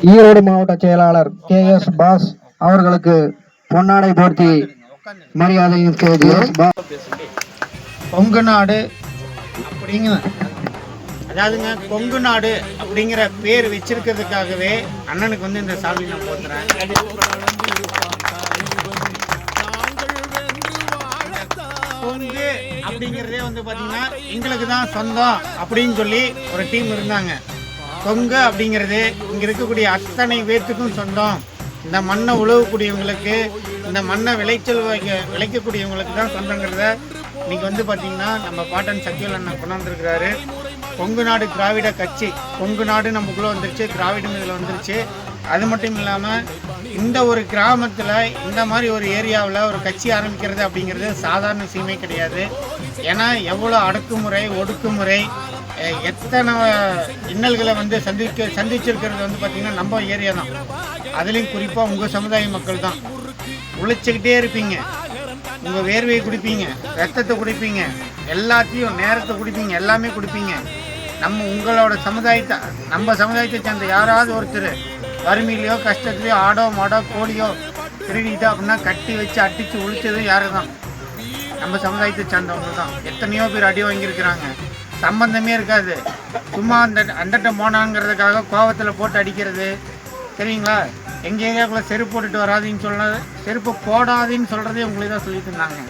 ஈரோடு மாவட்ட செயலாளர் K S pass அவர்களுக்கு பொன்னாடை போர்த்தி மரியாதையும் கே எஸ் பாஸ். கொங்கு நாடு அப்படிங்கிற அதாவதுங்க கொங்கு நாடு அப்படிங்கிற பேர் வச்சிருக்கிறதுக்காகவே அண்ணனுக்கு வந்து இந்த சாமி நான் போத்துறேன். கொங்கு அப்படிங்கிறதே வந்து பார்த்தீங்கன்னா எங்களுக்கு தான் சொந்தம் அப்படின்னு சொல்லி ஒரு டீம் இருந்தாங்க. கொங்கு அப்படிங்கிறது இங்கே இருக்கக்கூடிய அத்தனை பேர்த்துக்கும் சொந்தம். இந்த மண்ணை உழவக்கூடியவங்களுக்கு இந்த மண்ணை விளைச்சல் வைக்க விளைக்கக்கூடியவங்களுக்கு தான் சொந்தங்கிறத இன்றைக்கி வந்து பார்த்திங்கன்னா நம்ம பாட்டன் சக்திவேல் அண்ணன் கொண்டாந்துருக்கிறாரு கொங்கு நாடு திராவிட கட்சி. கொங்கு நாடு நமக்குள்ளே வந்துருச்சு திராவிடம் இதில் வந்துருச்சு. அது மட்டும் இல்லாமல் இந்த ஒரு கிராமத்தில் இந்த மாதிரி ஒரு ஏரியாவில் ஒரு கட்சி ஆரம்பிக்கிறது அப்படிங்கிறது சாதாரண விஷயமே கிடையாது. ஏன்னா எவ்வளோ அடக்குமுறை ஒடுக்குமுறை எத்தனை இன்னல்களை வந்து சந்திக்க சந்திச்சிருக்கிறது வந்து பார்த்திங்கன்னா நம்ம ஏரியா தான். அதுலேயும் குறிப்பாக உங்கள் சமுதாய மக்கள் தான். உழைச்சிக்கிட்டே இருப்பீங்க. உங்கள் வேர்வையை குடிப்பீங்க ரத்தத்தை குடிப்பீங்க எல்லாத்தையும் நேரத்தை குடிப்பீங்க எல்லாமே குடிப்பீங்க. நம்ம உங்களோட சமுதாயத்தை நம்ம சமுதாயத்தை சேர்ந்த யாராவது ஒருத்தர் வறுமையிலையோ கஷ்டத்துலையோ ஆடோ மாடோ கோழியோ திருடிட்டோ அப்படின்னா கட்டி வச்சு அடித்து உழிச்சது யாரு தான் நம்ம சமுதாயத்தை சேர்ந்தவங்க தான். எத்தனையோ பேர் அடி வாங்கியிருக்கிறாங்க. சம்பந்தமே இருக்காது. சும்மா அந்த அந்தட்ட போனாங்கிறதுக்காக கோவத்தில் போட்டு அடிக்கிறது. சரிங்களா? எங்கள் ஏரியாவுக்குள்ளே செருப்பு போட்டுட்டு வராதுன்னு சொன்னது செருப்பு போடாதீன்னு சொல்கிறதே உங்களுக்கு தான் சொல்லிட்டு இருந்தாங்க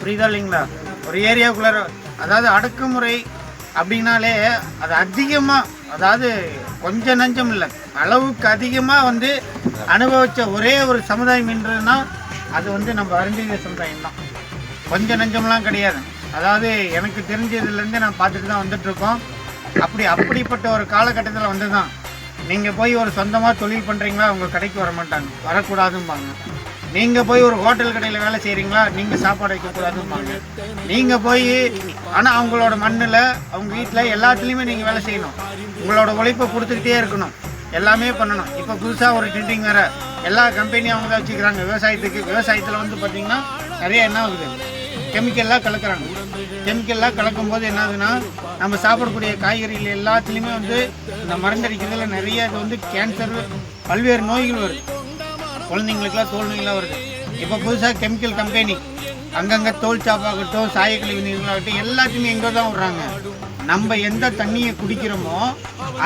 புரியுதா இல்லைங்களா? ஒரு ஏரியாவுக்குள்ள அதாவது அடக்குமுறை அப்படின்னாலே அது அதிகமாக அதாவது கொஞ்சம் நஞ்சம் இல்லை அளவுக்கு அதிகமாக வந்து அனுபவித்த ஒரே ஒரு சமுதாயம் என்றதுன்னா அது வந்து நம்ம அறிஞர் சமுதாயம் தான். கொஞ்சம் நஞ்சம்லாம் கிடையாது. அதாவது எனக்கு தெரிஞ்சதுலேருந்து நான் பார்த்துட்டு தான் வந்துட்டுருக்கோம். அப்படி அப்படிப்பட்ட ஒரு காலகட்டத்தில் வந்து தான் நீங்கள் போய் ஒரு சொந்தமாக தொழில் பண்ணுறீங்களா உங்கள் கடைக்கு வர மாட்டாங்க. வரக்கூடாதும்பாங்க. நீங்கள் போய் ஒரு ஹோட்டல் கடையில் வேலை செய்கிறீங்களா நீங்கள் சாப்பாடு வைக்கக்கூடாதும்பாங்க. நீங்கள் போய் ஆனால் அவங்களோட மண்ணில் அவங்க வீட்டில் எல்லாத்துலேயுமே நீங்கள் வேலை செய்யணும். உங்களோட உழைப்பை கொடுத்துக்கிட்டே இருக்கணும். எல்லாமே பண்ணணும். இப்போ புதுசாக ஒரு ட்ரெண்டிங் வேறு. எல்லா கம்பெனியும் அவங்க தான் வச்சுக்கிறாங்க. விவசாயத்துக்கு விவசாயத்தில் வந்து பார்த்திங்கன்னா நிறைய என்ன ஆகுது? கெமிக்கல்லாம் கலக்கிறாங்க. கெமிக்கல்லாம் கலக்கும் போது நம்ம சாப்பிடக்கூடிய காய்கறிகள் எல்லாத்துலேயுமே வந்து இந்த மருந்தடிக்கிறதுல நிறைய இது வந்து கேன்சர் பல்வேறு நோய்கள் வருது. குழந்தைங்களுக்குலாம் தோல் நோயெல்லாம் வருது. இப்போ புதுசாக கெமிக்கல் கம்பெனி அங்கங்கே தோல் சாப்பாகட்டும் சாயக்கழிவு நீர்களாகட்டும் எல்லாத்தையுமே எங்கே தான் விட்றாங்க. நம்ம எந்த தண்ணியை குடிக்கிறோமோ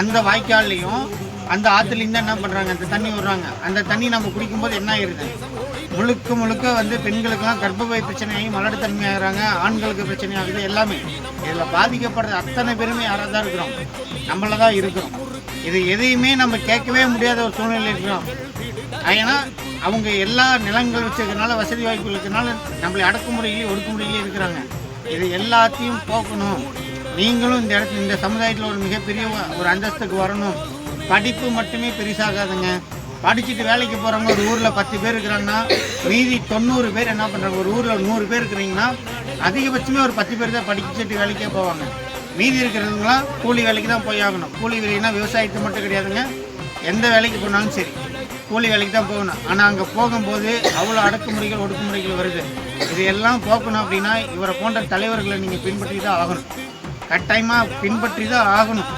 அந்த வாய்க்கால்லையும் அந்த ஆற்றுலேருந்து என்ன பண்ணுறாங்க அந்த தண்ணி விடுறாங்க. அந்த தண்ணி நம்ம குடிக்கும்போது என்ன ஆயிடுது முழுக்க முழுக்க வந்து பெண்களுக்கெல்லாம் கர்ப்பப்பை பிரச்சனையாகி மலட்டுத்தன்மை ஆகுறாங்க ஆண்களுக்கு பிரச்சனை ஆகுது எல்லாமே. இதில் பாதிக்கப்படுற அத்தனை பேருமே யாராக தான் இருக்கிறோம். நம்மள தான் இருக்கிறோம். இது எதையுமே நம்ம கேட்கவே முடியாத ஒரு சூழ்நிலை இருக்கிறோம். ஏன்னா அவங்க எல்லா நிலங்கள் வச்சுருக்கனால வசதி வாய்ப்பு இருக்கிறதுனால நம்மளை அடக்குமுறையிலேயே ஒடுக்குமுறையிலேயே இருக்கிறாங்க. இது எல்லாத்தையும் போக்கணும். நீங்களும் இந்த இடத்துல இந்த சமுதாயத்தில் ஒரு மிகப்பெரிய ஒரு அந்தஸ்துக்கு வரணும். படிப்பு மட்டுமே பெருசாகாதுங்க. படிச்சுட்டு வேலைக்கு போகிறவங்க ஒரு ஊரில் பத்து பேர் இருக்கிறாங்கன்னா மீதி தொண்ணூறு பேர் என்ன பண்ணுறாங்க ஒரு ஊரில் நூறு பேர் இருக்கிறீங்கன்னா அதிகபட்சமே ஒரு பத்து பேர் தான் படிச்சுட்டு வேலைக்கே போவாங்க. மீதி இருக்கிறவங்களாம் கூலி வேலைக்கு தான் போய் ஆகணும். கூலி வேலைன்னா விவசாயத்தை மட்டும் கிடையாதுங்க. எந்த வேலைக்கு போனாலும் சரி. கூலி வேலைக்கு தான் போகணும். ஆனால் அங்கே போகும்போது அவ்வளோ அடக்குமுறைகள் ஒடுக்குமுறைகள் வருது. இது எல்லாம் போக்கணும் அப்படின்னா இவரை போன்ற தலைவர்களை நீங்கள் பின்பற்றி தான் ஆகணும். கட்டாயமாக பின்பற்றி தான் ஆகணும்.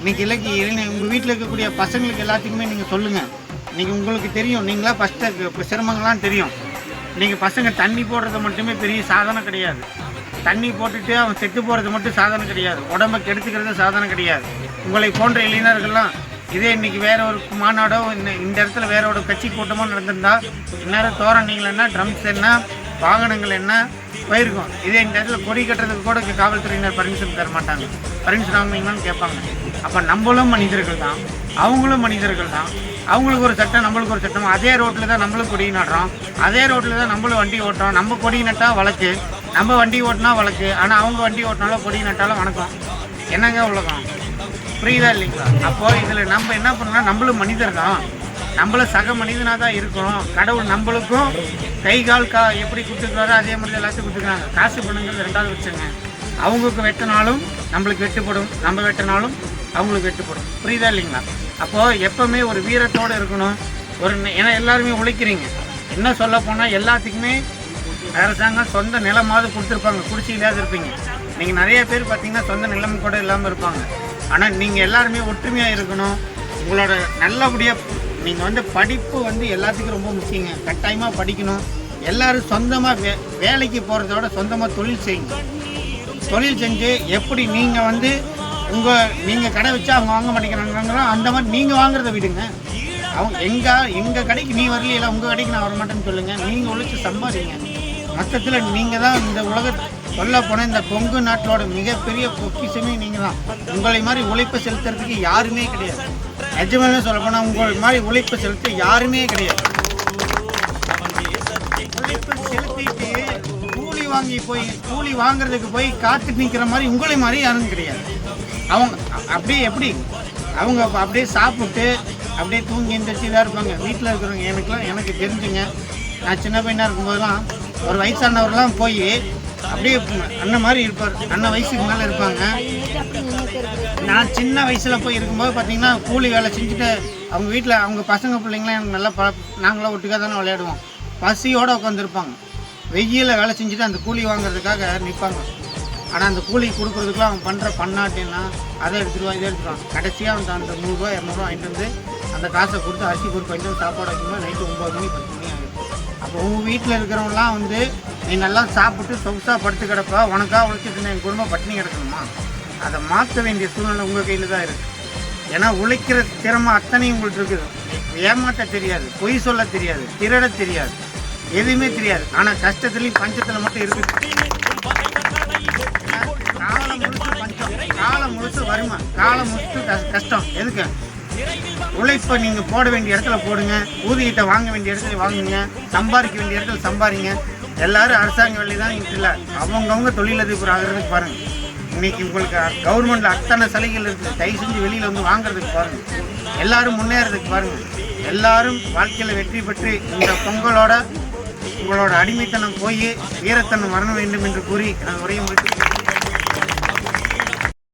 இன்றைக்கி இலக்கு உங்கள் வீட்டில் இருக்கக்கூடிய பசங்களுக்கு எல்லாத்துக்குமே நீங்கள் சொல்லுங்கள் இன்றைக்கி உங்களுக்கு தெரியும். நீங்களா ஃபஸ்ட்டு சிரமங்கள்லாம் தெரியும். நீங்கள் பசங்க தண்ணி போடுறது மட்டுமே பெரிய சாதனை கிடையாது. தண்ணி போட்டுட்டு அவன் செத்து போகிறது மட்டும் சாதனை கிடையாது. உடம்பை கெடுத்துக்கிறது சாதனை கிடையாது. உங்களை போன்ற இளைஞர்கள்லாம் இதே இன்றைக்கி வேற ஒரு மாநாடோ இந்த இந்த இடத்துல வேற ஒரு கட்சி கூட்டமோ நடந்திருந்தா இந்நேரம் தோரணிகள் என்ன ட்ரம்ஸ் என்ன வாகனங்கள் என்ன போயிருக்கும். இதே இந்த இடத்துல கொடி கட்டுறதுக்கு கூட காவல்துறையினர் பர்மிஷன் தர மாட்டாங்க. பர்மிஷன் வாங்கினீங்களான்னு கேட்பாங்க. அப்போ நம்மளும் மனிதர்கள் தான். அவங்களும் மனிதர்கள் தான். அவங்களுக்கு ஒரு சட்டம் நம்மளுக்கு ஒரு சட்டம். அதே ரோட்டில் தான் நம்மளும் கொடி நடுறோம். அதே ரோட்டில் தான் நம்மளும் வண்டி ஓட்டுறோம். நம்ம கொடி நட்டால் வழக்கு. நம்ம வண்டி ஓட்டினா வழக்கு. ஆனால் அவங்க வண்டி ஓட்டினாலும் கொடி நட்டாலும் வணக்கம். என்னங்க உலகம்? புரியுதா இல்லைங்களா? அப்போது இதில் நம்ம என்ன பண்ணோம்னா நம்மளும் மனிதர் தான். நம்மளும் சக மனிதனாக தான் இருக்கணும். கடவுள் நம்மளுக்கும் கை கால் கா எப்படி கொடுத்துருக்காரோ அதே மாதிரி எல்லாத்தையும் கொடுத்துருக்காங்க. காசு பண்ணுங்கிறது ரெண்டாவது வச்சுங்க அவங்களுக்கு வெட்டினாலும் நம்மளுக்கு வெட்டுப்படும். நம்ம வெட்டினாலும் அவங்களுக்கு வெட்டுப்படும். புரியுதா இல்லைங்களா? அப்போது எப்போவுமே ஒரு வீரத்தோடு இருக்கணும். ஒரு ஏன்னா எல்லாருமே உழைக்கிறீங்க. என்ன சொல்ல போனால் எல்லாத்துக்குமே அரசாங்கம் சொந்த நிலமாவது கொடுத்துருப்பாங்க. குடிச்சு இல்லாத இருப்பீங்க. நீங்கள் நிறைய பேர் பார்த்தீங்கன்னா சொந்த நிலம் கூட இல்லாமல் இருப்பாங்க. ஆனால் நீங்கள் எல்லாருமே ஒற்றுமையாக இருக்கணும். உங்களோட நல்லபடியாக நீங்கள் வந்து படிப்பு வந்து எல்லாத்துக்கும் ரொம்ப முக்கியங்க. கட்டாயமாக படிக்கணும். எல்லோரும் சொந்தமாக வே வேலைக்கு போகிறதோட சொந்தமாக தொழில் செய்யுங்க. தொழில் செஞ்சு எப்படி நீங்கள் வந்து உங்கள் நீங்கள் கடை வச்சா அவங்க வாங்க மாட்டேங்கிறாங்களோ அந்த மாதிரி நீங்கள் வாங்குறத விடுங்க. அவங்க எங்கள் எங்கள் கடைக்கு நீ வரலையில உங்கள் கடைக்கு நான் வர மாட்டேன்னு சொல்லுங்கள் நீங்கள் உழைச்சி சம்பாதிங்க. மொத்தத்தில் நீங்கள் தான் இந்த உலக சொல்ல போன இந்த கொங்கு நாட்டோட மிகப்பெரிய பொக்கிஷமே நீங்கள் தான். உங்களை மாதிரி உழைப்பு செலுத்துறதுக்கு யாருமே கிடையாது. நிஜமாவே சொல்ல போனால் உங்களை மாதிரி உழைப்பு செலுத்த யாருமே கிடையாது. வாங்கி போய் கூலி வாங்குறதுக்கு போய் காத்து நிற்கிற மாதிரி உங்களை மாதிரி யாரும் கிடையாது. அவங்க அப்படியே எப்படி? அவங்க அப்படியே சாப்பிட்டு அப்படியே தூங்கி எந்திரிச்சு இதாக இருப்பாங்க. வீட்டில் இருக்கிறவங்க எனக்குலாம் எனக்கு தெரிஞ்சுங்க. நான் சின்ன பையனாக இருக்கும்போதெல்லாம் ஒரு வயசானவர்லாம் போய் அப்படியே அண்ணன் மாதிரி இருப்பார். அண்ணன் வயசுக்கு மேலே இருப்பாங்க. நான் சின்ன வயசில் போய் இருக்கும்போது பார்த்தீங்கன்னா கூலி வேலை செஞ்சுட்டு அவங்க வீட்டில் அவங்க பசங்க பிள்ளைங்களாம் எனக்கு நல்லா ப நாங்களாம் ஒட்டுக்காக தானே விளையாடுவோம். பசியோடு உட்காந்துருப்பாங்க வெயிலில் வேலை செஞ்சுட்டு அந்த கூலி வாங்குறதுக்காக நிற்பாங்க ஆனால் அந்த கூலி கொடுக்குறதுக்குலாம் அவன் பண்ணுற பண்ணாட்டின்னா அதை எடுத்துருவான் இதை எடுத்துருவான் கடைசியாக அந்த அந்த நூறுரூவா இரநூறுவா வாங்கிட்டு வந்து அந்த காசை கொடுத்து அரிசி கொடுத்து வாங்கிட்டு வந்து சாப்பாடு வைக்கும்போது நைட்டு ஒம்பது மணி பத்து மணி ஆகிடும் அப்போ உங்கள் வீட்டில் இருக்கிறவங்களாம் வந்து நீ நல்லா சாப்பிட்டு சொகுசாக படுத்து கிடப்பா உனக்காக உழைச்சிட்டு என் குடும்பம் பட்டினி கிடக்கணுமா? அதை மாற்ற வேண்டிய சூழ்நிலை உங்கள் கையில் தான் இருக்குது ஏன்னா உழைக்கிற திறமை அத்தனையும் உங்களுக்கு இருக்குது. ஏமாற்ற தெரியாது பொய் சொல்ல தெரியாது திருட தெரியாது. எதுவுமே தெரியாது. ஆனால் கஷ்டத்துலேயும் பஞ்சத்தில் மட்டும் இருக்குது காலம் முழுசு பஞ்சம். காலம் முழுசு வறுமை. காலம் முழுசு கஷ்டம். எதுக்கு? உழைப்பை நீங்கள் போட வேண்டிய இடத்துல போடுங்க. ஊதியத்தை வாங்க வேண்டிய இடத்துல வாங்குங்க. சம்பாதிக்க வேண்டிய இடத்துல சம்பாதிங்க. எல்லாரும் அரசாங்க வேலை தான் இல்லை. அவங்கவுங்க தொழிலதிபர் ஆகிறதுக்கு பாருங்கள் இன்னைக்கு உங்களுக்கு கவர்மெண்ட்டில் அத்தனை சலுகைகள் இருக்குது தயவு செஞ்சு வெளியில் வந்து வாங்குறதுக்கு பாருங்கள் எல்லாரும் முன்னேறதுக்கு பாருங்கள் எல்லாரும் வாழ்க்கையில் வெற்றி பெற்று இந்த பொங்கலோட உங்களோட அடிமைத்தனம் போய் வீரத்தனம் வர வேண்டும் என்று கூறி நான் உரையை முடித்து